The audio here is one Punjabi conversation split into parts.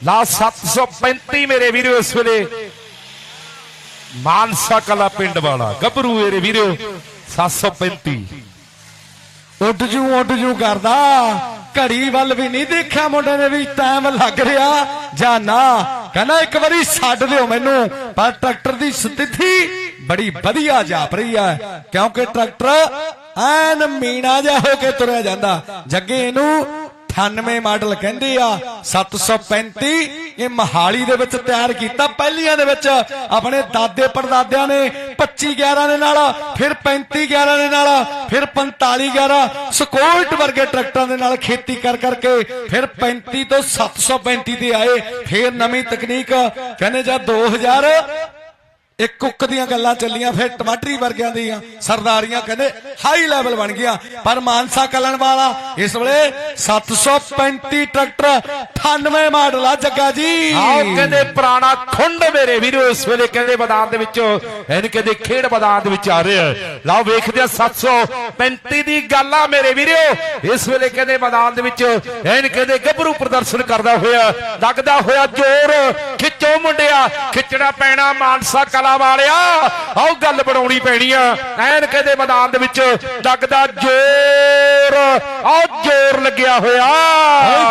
ਲਾ 735 ਮੇਰੇ ਵੀਰੋ ਇਸ ਵੇਲੇ। ਮਾਨਸਾ ਕਲਾ ਪਿੰਡ ਵਾਲਾ, ਗੱਭਰੂ ਮੇਰੇ ਵੀਰੋ 735 ਉੱਡ ਜੂ ਉੱਡ ਜੂ ਕਰਦਾ। ਘੜੀ ਵੱਲ ਵੀ ਨਹੀਂ ਦੇਖਿਆ ਮੁੰਡੇ ਨੇ ਵੀ ਟਾਈਮ ਲੱਗ ਰਿਹਾ। ਜਾਂ ਨਾ ਕਹਿੰਦਾ ਇੱਕ ਵਾਰੀ ਛੱਡ ਦਿਓ ਮੈਨੂੰ, ਪਰ ਟਰੈਕਟਰ ਦੀ ਸਥਿਤੀ ਬੜੀ ਵਧੀਆ ਜਾਪ ਰਹੀ ਹੈ, ਕਿਉਂਕਿ ਟਰੈਕਟਰ ਐਨ ਮੀਣਾ ਜਿਹਾ ਹੋ ਕੇ ਤੁਰਿਆ ਜਾਂਦਾ। ਜੱਗੇ ਇਹਨੂੰ 98 ਮਾਡਲ ਕਹਿੰਦੇ ਆ 735 ਇਹ ਮਹਾਲੀ ਦੇ ਵਿੱਚ ਤਿਆਰ ਕੀਤਾ ਪਹਿਲੀਆਂ ਦੇ ਵਿੱਚ। ਆਪਣੇ ਦਾਦੇ ਪੜਦਾਦਿਆਂ ਨੇ 25 11 ਦੇ ਨਾਲ, ਫਿਰ 35 11 ਦੇ ਨਾਲ, ਫਿਰ 45 11 ਸਕੋਲਟ ਵਰਗੇ ਟਰੈਕਟਰਾਂ ਦੇ ਨਾਲ ਖੇਤੀ ਕਰ ਕਰਕੇ, ਫਿਰ 35 ਤੋਂ 735 ਤੇ ਆਏ, ਫਿਰ ਨਵੀਂ ਤਕਨੀਕ, ਕਹਿੰਦੇ ਜਦ 2000 ਇੱਕ ਕੁੱਕ ਦੀਆਂ ਗੱਲਾਂ ਚੱਲੀਆਂ, ਫਿਰ ਟਮਾਟਰੀ ਵਰਗਿਆਂ ਦੀਆਂ ਸਰਦਾਰੀਆਂ ਕਹਿੰਦੇ ਹਾਈ ਲੈਵਲ ਬਣ ਗਿਆ ਪਰ ਮਾਨਸਾ ਕਲਣ ਵਾਲਾ ਇਸ ਵੇਲੇ 735 ਟਰੈਕਟਰ 98 ਮਾਡਲ ਆ, ਜੱਗਾ ਜੀ। ਆਓ ਕਹਿੰਦੇ ਪੁਰਾਣਾ ਖੁੰਡ ਮੇਰੇ ਵੀਰੋ, ਇਸ ਵੇਲੇ ਕਹਿੰਦੇ ਮੈਦਾਨ ਦੇ ਵਿੱਚ ਇਹਨ ਕਹਿੰਦੇ ਖੇਡ ਮੈਦਾਨ ਦੇ ਵਿੱਚ ਆ ਰਿਹਾ ਹੈ। ਲਓ, ਵੇਖਦੇ ਆ 735 ਦੀ ਗੱਲ ਆ ਮੇਰੇ ਵੀਰੋ। ਇਸ ਵੇਲੇ ਕਹਿੰਦੇ ਮੈਦਾਨ ਦੇ ਵਿੱਚ ਇਹਨ ਕਹਿੰਦੇ ਗੱਭਰੂ ਪ੍ਰਦਰਸ਼ਨ ਕਰਦਾ ਹੋਇਆ, ਲੱਗਦਾ ਹੋਇਆ ਜ਼ੋਰ, ਖਿੱਚੋ ਮੁੰਡੇ। ਮੁੰਡਿਆ ਖਿੱਚਣਾ ਪੈਣਾ ਮਾਨਸਾ ਕਲਾ ਵਾਲਿਆ। ਆਓ ਗੱਲ ਬਣਾਉਣੀ ਪੈਣੀ ਆ। ਐਨ ਕਹਿੰਦੇ ਮੈਦਾਨ ਦੇ ਵਿੱਚ ਲੱਗਦਾ ਜ਼ੋਰ। ਆਓ ਜ਼ੋਰ ਲੱਗਿਆ ਹੋਇਆ।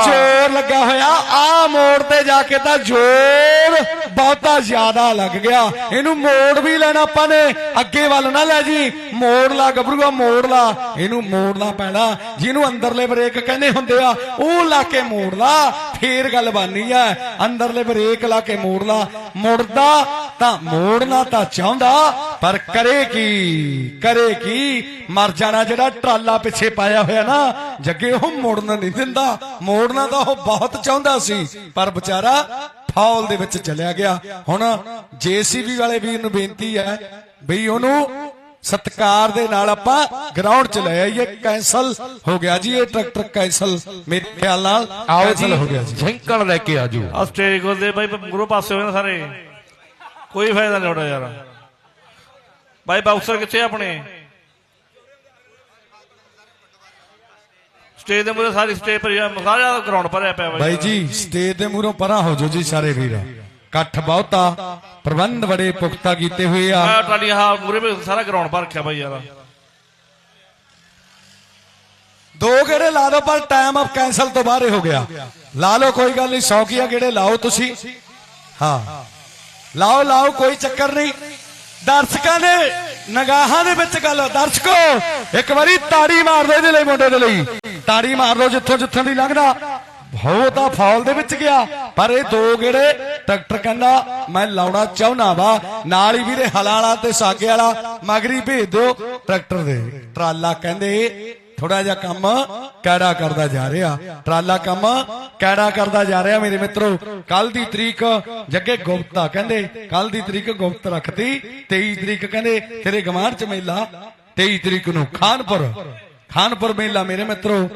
ਜ਼ੋਰ ਲੱਗਾ ਹੋਇਆ। ਆ ਮੋੜ ਤੇ ਜਾ ਕੇ ਤਾਂ ਜ਼ੋਰ ਬਹੁਤਾ ਜ਼ਿਆਦਾ ਲੱਗ ਗਿਆ। ਇਹਨੂੰ ਮੋੜ ਵੀ ਲੈਣਾ ਆਪਾਂ ਨੇ। ਅੱਗੇ ਵੱਲ ਨਾ ਲੈ ਜੀ। ਮੋੜ ਲਾ ਗੱਭਰੂਆ ਮੋੜ ਲਾ। ਇਹਨੂੰ ਮੋੜਨਾ ਪੈਣਾ। ਜਿਹਨੂੰ ਅੰਦਰਲੇ ਬ੍ਰੇਕ ਕਹਿੰਦੇ ਹੁੰਦੇ ਆ, ਉਹ ਲਾ ਕੇ ਮੋੜ ਲਾ। ਫੇਰ ਗੱਲ ਬਾਨੀ ਆ। ਅੰਦਰਲੇ ਬ੍ਰੇਕ ਲਾ ਕੇ ਮੋੜ ਲਾ ਮੁੜਦਾ ਤਾਂ ਮੋੜਨਾ ਤਾਂ ਚਾਹੁੰਦਾ, ਪਰ ਕਰੇ ਕੀ? ਕਰੇ ਕੀ? ਮਰ ਜਾਣਾ ਜਿਹੜਾ ਟਰਾਲਾ ਪਿੱਛੇ ਪਾਇਆ ਹੋਇਆ ਨਾ, ਜੱਗੇ ਉਹ ਮੁੜਨ ਨਹੀਂ ਦਿੰਦਾ। ਮੋੜਨਾ ਤਾਂ ਉਹ ਬਹੁਤ ਚਾਹੁੰਦਾ ਸੀ, ਪਰ ਵਿਚਾਰਾ ਫਾਉਲ ਦੇ ਵਿੱਚ ਚਲਿਆ ਗਿਆ। ਹੁਣ ਜੀਸੀਬੀ ਵਾਲੇ ਵੀਰ ਨੂੰ ਬੇਨਤੀ ਹੈ, ਬਈ ਉਹਨੂੰ ਸਤਕਾਰ ਦੇ ਨਾਲ ਆਪਾਂ ਗਰਾਊਂਡ ਚ ਲੈ ਆਈਏ। ਕੈਨਸਲ ਹੋ ਗਿਆ ਜੀ ਇਹ ਟਰੈਕਟਰ ਕੈਨਸਲ ਮੇਰੇ ਖਿਆਲ ਨਾਲ ਆਓ ਹੋ ਗਿਆ ਜੀ। ਝੰਕਣ ਲੈ ਕੇ ਆਜੋ। ਆ ਸਟੇਜ ਕੋਲ ਦੇ ਬਾਈ ਗੁਰੂ ਪਾਸੇ ਹੋਏ ਨੇ ਸਾਰੇ। ਕੋਈ ਫਾਇਦਾ ਨਹੀਂ ਹੋਣਾ ਯਾਰ। ਬਾਈ ਬਾਕਸਰ ਕਿੱਥੇ ਆਪਣੇ? ਸਟੇਜ ਦੇ ਮੂਰੇ ਸਾਰੀ ਸਟੇਜ ਪਰ ਸਾਰਾ ਗਰਾਊਂਡ ਭਰਿਆ ਪਿਆ ਬਾਈ। ਜੀ ਸਟੇਜ ਦੇ ਮੂਹਰੋਂ ਪਰਾਂ ਹੋ ਜਾਓ ਜੀ ਸਾਰੇ ਵੀਰ। ਇਕੱਠ ਬਹੁਤਾ ਪ੍ਰਬੰਧ ਬੜੇ ਪੁਖਤਾ ਕੀਤੇ ਹੋਏ ਆ। ਆ ਟਰਾਲੀ ਹਾਂ ਮੂਰੇ ਵੀ ਸਾਰਾ ਗਰਾਊਂਡ ਭਰ ਰੱਖਿਆ ਬਾਈ ਯਾਰ। ਦੋ ਗੇੜੇ ਲਾ ਦਿਓ ਪਰ ਟਾਈਮ ਅਪ ਕੈਨਸਲ ਤੋਂ ਬਾਹਰ ਹੀ ਗਿਆ। ਲਾ ਲਓ ਕੋਈ ਗੱਲ ਨਹੀਂ 100 ਕੀਆ ਗੇੜੇ ਲਾਓ ਤੁਸੀਂ। ਹਾਂ। ਲਾਓ ਲਾਓ ਕੋਈ ਚੱਕਰ ਨਹੀਂ। ਦਰਸ਼ਕਾਂ ਦੇ ਨਗਾਹਾਂ ਦੇ ਵਿੱਚ ਗੱਲ ਦਰਸ਼ਕੋ ਇੱਕ ਵਾਰੀ ਤਾੜੀ ਮਾਰ ਦਿਓ ਇਹਦੇ ਲਈ ਮੁੰਡੇ ਦੇ ਲਈ। ਤਾੜੀ ਮਾਰ ਦਿਓ ਜਿੱਥੋਂ ਜਿੱਥੋਂ ਦੀ ਲੰਘਦਾ। ਹੋ ਤਾਂ ਫਾਉਲ ਦੇ ਵਿੱਚ ਗਿਆ ਪਰ ਇਹ ਦੋ ਗੇੜੇ ਟਰੈਕਟਰ ਕਹਿੰਦਾ, ਮੈਂ ਲਾਉਣਾ ਚਾਹੁੰਨਾ ਵਾ। ਨਾਲ ਹੀ ਵੀਰੇ ਹਲਾ ਤੇ ਸਾਗੇ ਵਾਲਾ ਮਗਰੀ ਭੇਜ ਦਿਓ ਟਰੈਕਟਰ ਦੇ। ਟਰਾਲਾ ਕਹਿੰਦੇ ਥੋੜਾ ਜਿਹਾ ਕੰਮ ਕੈੜਾ ਕਰਦਾ ਜਾ ਰਿਹਾ। ਟਰਾਲਾ ਕੰਮ ਕੈੜਾ ਕਰਦਾ ਜਾ ਰਿਹਾ ਮੇਰੇ ਮਿੱਤਰੋ। ਕੱਲ ਦੀ ਤਰੀਕ ਜੱਗੇ ਗੁਪਤਾ ਕਹਿੰਦੇ ਕੱਲ ਦੀ ਤਰੀਕ ਗੁਪਤ ਰੱਖਤੀ। 23 ਤਰੀਕ ਕਹਿੰਦੇ, ਤੇਰੇ ਗਮਾਰ ਚ ਮੇਲਾ। 23 ਤਰੀਕ ਨੂੰ ਖਾਨਪੁਰ। ਖਾਨਪੁਰ ਮੇਲਾ ਮੇਰੇ ਮਿੱਤਰੋ।